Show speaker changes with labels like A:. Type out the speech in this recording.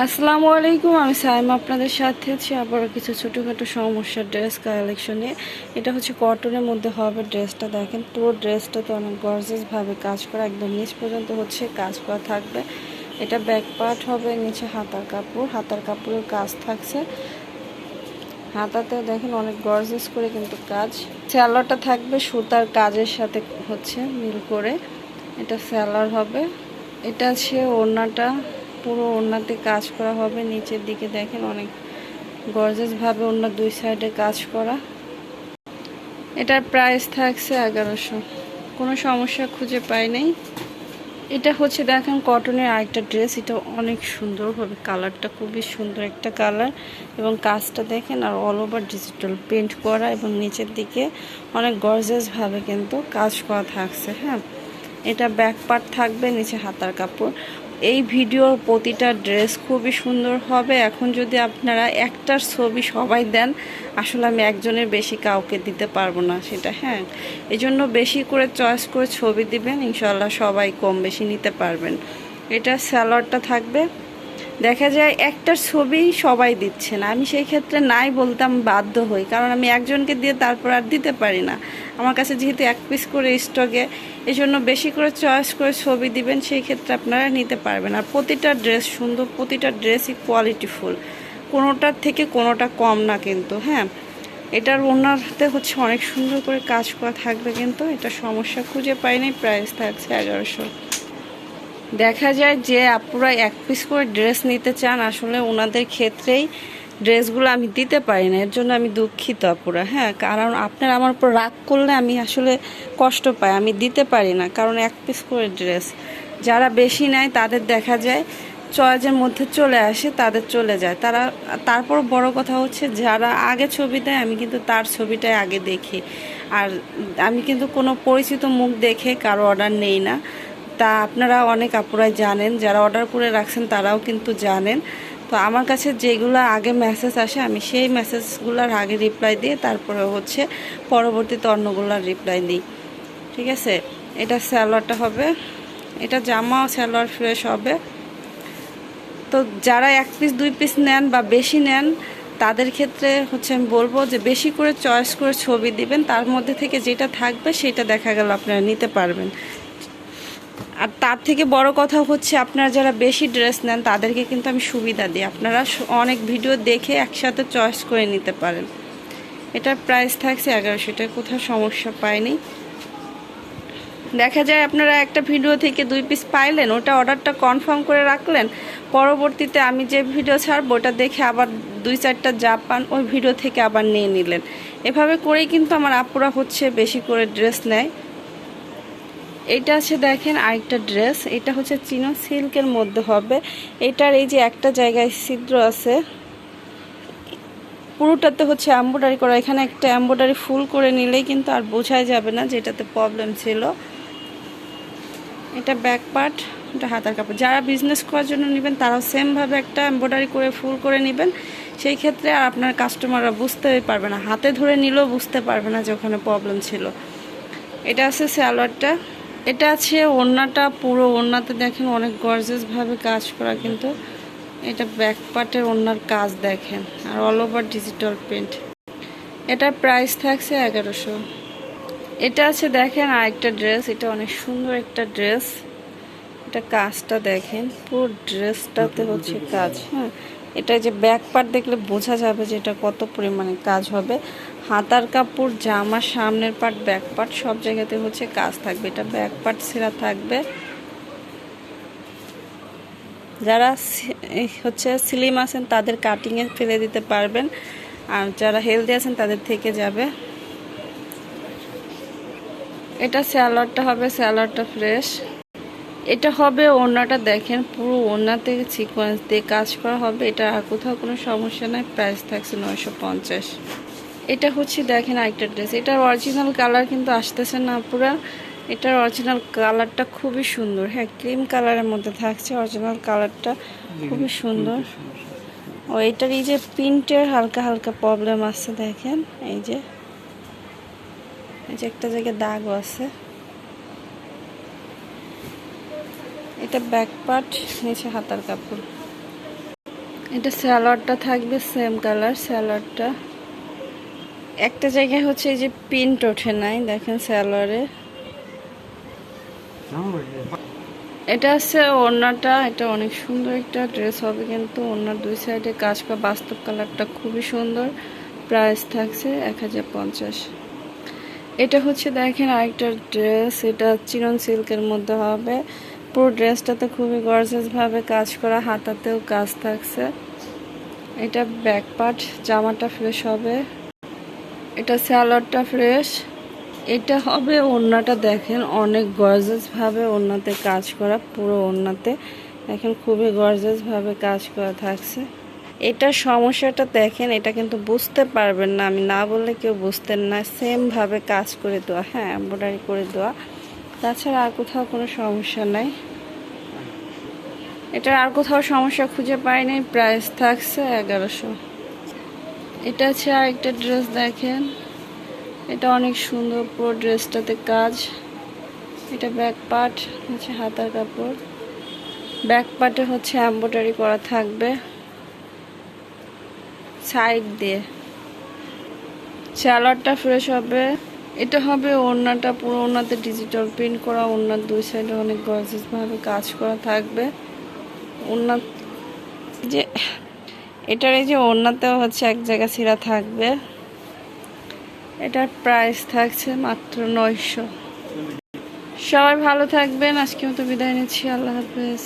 A: আসসালামু আলাইকুম, আমি সাইম আপনাদের সাথে আছি। আবারও কিছু ছোটোখাটো সমস্যার ড্রেস কালেকশনে এটা হচ্ছে কটনের মধ্যে হবে ড্রেসটা, দেখেন। পুরো ড্রেসটাতে অনেক গর্জেসভাবে কাজ করা, একদম নিচ পর্যন্ত হচ্ছে কাজ করা থাকবে। এটা ব্যাক পার্ট হবে, নিচে হাতার কাপড়। হাতার কাপড়ের কাজ থাকছে। হাতাতে দেখেন অনেক গর্জেস করে কিন্তু কাজ। স্যালারটা থাকবে সুতার কাজের সাথে হচ্ছে মিল করে। এটা স্যালার হবে। এটা আছে ওড়নাটা। পুরো ওড়নাতে কাজ করা হবে, নিচের দিকে দেখেন অনেক গর্জেসভাবে ওড়না দুই সাইডে কাজ করা। এটার প্রাইস থাকছে এগারোশো। কোনো সমস্যা খুঁজে পাই নাই। এটা হচ্ছে দেখেন কটনের আরেকটা ড্রেস এটা অনেক সুন্দর হবে। কালারটা খুবই সুন্দর একটা কালার এবং কাজটা দেখেন আর অল ওভার ডিজিটাল পেন্ট করা এবং নিচের দিকে অনেক গর্জেসভাবে কিন্তু কাজ করা থাকছে হ্যাঁ। এটা ব্যাক পার্ট থাকবে, নিচে হাতার কাপড়। এই ভিডিওর প্রতিটা ড্রেস খুবই সুন্দর হবে। এখন যদি আপনারা একটার ছবি সবাই দেন, আসলে আমি একজনের বেশি কাউকে দিতে পারব না সেটা হ্যাঁ। এই জন্য বেশি করে চয়েস করে ছবি দিবেন ইনশাল্লাহ সবাই কম বেশি নিতে পারবেন। এটা স্যালাডটা থাকবে। দেখা যায় একটার ছবি সবাই দিচ্ছে না। আমি সেই ক্ষেত্রে নাই বলতাম বাধ্য হই, কারণ আমি একজনকে দিয়ে তারপর আর দিতে পারি না। আমার কাছে যেহেতু এক পিস করে স্টকে এই জন্য বেশি করে চয়েস করে ছবি দিবেন, সেই ক্ষেত্রে আপনারা নিতে পারবেন। আর প্রতিটা ড্রেস সুন্দর, প্রতিটা ড্রেসই কোয়ালিটিফুল কোনোটার থেকে কোনোটা কম না কিন্তু হ্যাঁ? এটার ওনারতে হচ্ছে অনেক সুন্দর করে কাজ করা থাকবে কিন্তু, এটা সমস্যা খুঁজে পাইনি প্রাইস থাকছে এগারোশো। দেখা যায় যে আপুরা এক পিস করে ড্রেস নিতে চান, আসলে ওনাদের ক্ষেত্রেই ড্রেসগুলো আমি দিতে পারি না। এর জন্য আমি দুঃখিত আপুরা হ্যাঁ? কারণ আপনার আমার উপর রাগ করলে আমি আসলে কষ্ট পাই, আমি দিতে পারি না। কারণ এক পিস করে ড্রেস যারা বেশি নেয় তাদের দেখা যায় চয়েজের মধ্যে চলে আসে, তাদের চলে যায়। তারা, তারপর বড় কথা হচ্ছে যারা আগে ছবি দেয়, আমি কিন্তু তার ছবিটাই আগে দেখি। আর আমি কিন্তু কোনো পরিচিত মুখ দেখে কারও অর্ডার নেই না। তা আপনারা অনেক আপুরাই জানেন, যারা অর্ডার করে রাখছেন তারাও কিন্তু জানেন। তো আমার কাছে যেগুলো আগে মেসেজ আসে, আমি সেই মেসেজগুলোর আগে রিপ্লাই দিয়ে তারপরে হচ্ছে পরবর্তীতে অন্যগুলোর রিপ্লাই দিই। ঠিক আছে? এটা স্যালোয়ারটা হবে। এটা জামাও স্যালোয়ার ফ্রেশ হবে। তো যারা এক পিস দুই পিস নেন বা বেশি নেন, তাদের ক্ষেত্রে হচ্ছে আমি বলব যে বেশি করে চয়েস করে ছবি দিবেন। তার মধ্যে থেকে যেটা থাকবে সেটা দেখা গেল আপনারা নিতে পারবেন। আর তার থেকে বড় কথা হচ্ছে আপনারা যারা বেশি ড্রেস নেন, তাদেরকে কিন্তু আমি সুবিধা দিই। আপনারা অনেক ভিডিও দেখে একসাথে চয়েস করে নিতে পারেন। এটার প্রাইস থাকছে এগারোশো। এটা কোথাও সমস্যা পায়নি। দেখা যায় আপনারা একটা ভিডিও থেকে দুই পিস পাইলেন, ওটা অর্ডারটা কনফার্ম করে রাখলেন। পরবর্তীতে আমি যে ভিডিও ছাড়বো, ওটা দেখে আবার দুই চারটা যা পান ওই ভিডিও থেকে আবার নিয়ে নিলেন। এভাবে করেই কিন্তু আমার আপুরা হচ্ছে বেশি করে ড্রেস নেয়। এটা আছে দেখেন আরেকটা ড্রেস, এটা হচ্ছে চিনো সিল্কের মধ্যে হবে। এটার এই যে একটা জায়গায় ছিদ্র আছে, পুরোটাতে হচ্ছে এম্ব্রয়ডারি করা। এখানে একটা এম্ব্রয়ডারি ফুল করে নিলেই কিন্তু আর বোঝাই যাবে না যে এটাতে প্রবলেম ছিল। এটা ব্যাক পার্ট এটা হাতার কাপড়। যারা বিজনেস করার জন্য নেবেন, তারাও সেমভাবে একটা এম্ব্রয়ডারি করে, ফুল করে নেবেন। সেই ক্ষেত্রে আর আপনার কাস্টমাররা বুঝতেই পারবে না। হাতে ধরে নিলেও বুঝতে পারবে না যে ওখানে প্রবলেম ছিল। এটা আছে স্যালোয়ারটা এটা আছে ওড়নাটা, পুরো ওড়নাতে দেখেন অনেক গর্জেসভাবে কাজ করা কিন্তু। এটা ব্যাক পার্টের ওড়নার কাজ দেখেন, আর অল ওভার ডিজিটাল প্রিন্ট এটার প্রাইস থাকছে এগারোশো। এটা আছে দেখেন আরেকটা ড্রেস এটা অনেক সুন্দর একটা ড্রেস এটা কাজটা দেখেন, পুরো ড্রেসটাতে হচ্ছে কাজ হ্যাঁ। এটা যে ব্যাক পার্ট দেখলে বোঝা যাবে যে এটা কত পরিমাণে কাজ হবে। হাতার কাপড়, জামা, সামনের পার্ট ব্যাক পার্ট সব জায়গাতে হচ্ছে কাজ থাকবে। এটা ব্যাক পার্ট সেরা থাকবে। যারা হচ্ছে স্লিম আছেন, তাদের কাটিংয়ে ফেলে দিতে পারবেন। আর যারা হেলদি আছেন, তাদের থেকে যাবে। এটা স্যালাডটা হবে, স্যালাডটা ফ্রেশ এটা হবে ওড়নাটা দেখেন, পুরো থেকে সিকোয়েন্স দিয়ে কাজ করা হবে। এটা আর কোথাও কোনো সমস্যা নাই প্রাইস থাকছে নয়শো পঞ্চাশ। এটা হচ্ছে দেখেন আরেকটা ড্রেস এটার অরিজিনাল কালার কিন্তু আসতেছে না পুরা। এটার অরিজিনাল কালারটা খুবই সুন্দর। হ্যাঁ ক্রিম কালারের মধ্যে থাকছে অরিজিনাল কালারটা খুবই সুন্দর। ও এটার এই যে প্রিন্টের হালকা হালকা প্রবলেম আছে দেখেন। এই যে এই যে একটা জায়গায় দাগও আছে। এটা ব্যাক পার্ট নিচে হাতার কাপড়। এটা স্যালাডটা থাকবে সেম কালার স্যালাডটা একটা জায়গায় হচ্ছে এই যে প্রিন্ট ওঠে নাই, দেখেন স্যালোয়ারে এটা আছে ওড়নাটা, এটা অনেক সুন্দর একটা ড্রেস হবে কিন্তু ওড়নার দুই সাইডে কাজ করা বাস্তব কালারটা খুবই সুন্দর। প্রাইস থাকছে এক হাজার পঞ্চাশ। এটা হচ্ছে দেখেন আরেকটা ড্রেস, এটা চিরন সিল্কের মধ্যে হবে। পুরো ড্রেসটাতে খুবই গর্জাস ভাবে কাজ করা, হাতাতেও কাজ থাকছে। এটা ব্যাক পার্ট, জামাটা ফ্রেশ হবে। এটা স্যালাডটা ফ্রেশ। এটা হবে ওড়নাটা দেখেন, অনেক গর্জাস ভাবে ওড়নাতে কাজ করা, পুরো ওড়নাতে। দেখেন খুবই গর্জাস ভাবে কাজ করা থাকছে। এটা সমস্যাটা দেখেন, এটা কিন্তু বুঝতে পারবেন না, আমি না বললে কেউ বুঝতেন না। সেম ভাবে কাজ করে দেওয়া হ্যাঁ এম্ব্রয়ডারি করে দেওয়া। তাছাড়া আর কোথাও কোনো সমস্যা নাই। এটার আর কোথাও সমস্যা খুঁজে পাইনি প্রাইস থাকছে এগারোশো। এটা আছে আর একটা ড্রেস দেখেন। এটা অনেক সুন্দর পুরো ড্রেসটাতে কাজ। এটা ব্যাক পার্ট হচ্ছে হাতার কাপড়। ব্যাক পার্টে হচ্ছে এম্ব্রয়ডারি করা থাকবে। সাইড দিয়ে। স্যালাডটা ফ্রেশ হবে। এটা হবে ওড়নাটা, পুরো ওড়নাতে ডিজিটাল প্রিন্ট করা। ওড়নার দুই সাইডে অনেক গর্জিয়াস ভাবে কাজ করা থাকবে। ওড়না যে এটার এই যে ওড়নাতেও হচ্ছে এক জায়গা ছিঁড়া থাকবে। এটার প্রাইস থাকছে মাত্র নয়শো। সবাই ভালো থাকবেন আজকে মতো বিদায় নিচ্ছি, আল্লাহ হাফেজ।